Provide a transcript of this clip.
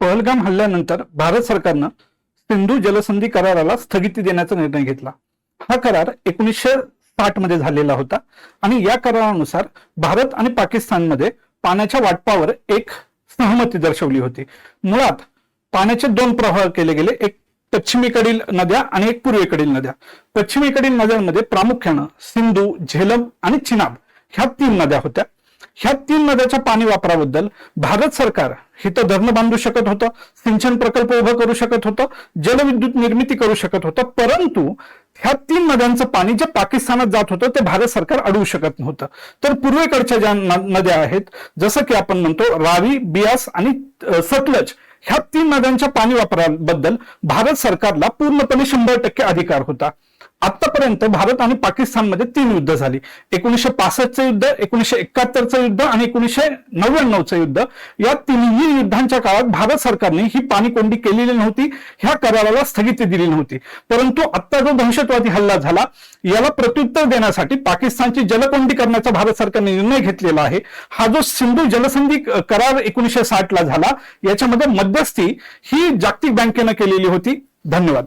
पहलगाम हल्ल्यानंतर भारत सरकारनं सिंधू जलसंधी कराराला स्थगिती देण्याचा निर्णय घेतला. हा करार एकोणीसशे साठमध्ये झालेला होता आणि या करारानुसार भारत आणि पाकिस्तानमध्ये पाण्याच्या वाटपावर एक सहमती दर्शवली होती. मुळात पाण्याचे दोन प्रवाह केले गेले एक पश्चिमेकडील नद्या आणि एक पूर्वेकडील नद्या. पश्चिमेकडील नद्यांमध्ये प्रामुख्यानं सिंधू झेलम आणि चिनाब ह्या तीन नद्या होत्या. ह्या तीन नद्याच्या पाणी वापराबद्दल भारत सरकार हे तर धरणं बांधू शकत होतं सिंचन प्रकल्प उभं करू शकत होतं जलविद्युत निर्मिती करू शकत होतं परंतु ह्या तीन नद्यांचं पाणी जे पाकिस्तानात जात होतं ते भारत सरकार अडवू शकत नव्हतं. तर पूर्वेकडच्या ज्या नद्या आहेत जसं की आपण म्हणतो रावी बियास आणि सतलज ह्या तीन नद्यांच्या पाणी वापराबद्दल भारत सरकारला पूर्णपणे शंभर टक्के अधिकार होता. आतापर्यंत भारत आणि पाकिस्तानमध्ये तीन युद्ध झाली. एकोणीसशे पासष्टचं युद्ध एकोणीसशे एकाहत्तरचं युद्ध आणि एकोणीसशे नव्याण्णवचं युद्ध. या तिन्ही युद्धांच्या काळात भारत सरकारने ही पाणीकोंडी केलेली नव्हती ह्या कराराला स्थगिती दिली नव्हती. परंतु आता जो दहशतवादी हल्ला झाला याला प्रत्युत्तर देण्यासाठी पाकिस्तानची जलकोंडी करण्याचा भारत सरकारने निर्णय घेतलेला आहे. हा जो सिंधू जलसंधी करार एकोणीसशे साठ ला झाला याच्यामध्ये मध्यस्थी ही जागतिक बँकेनं केलेली होती. धन्यवाद.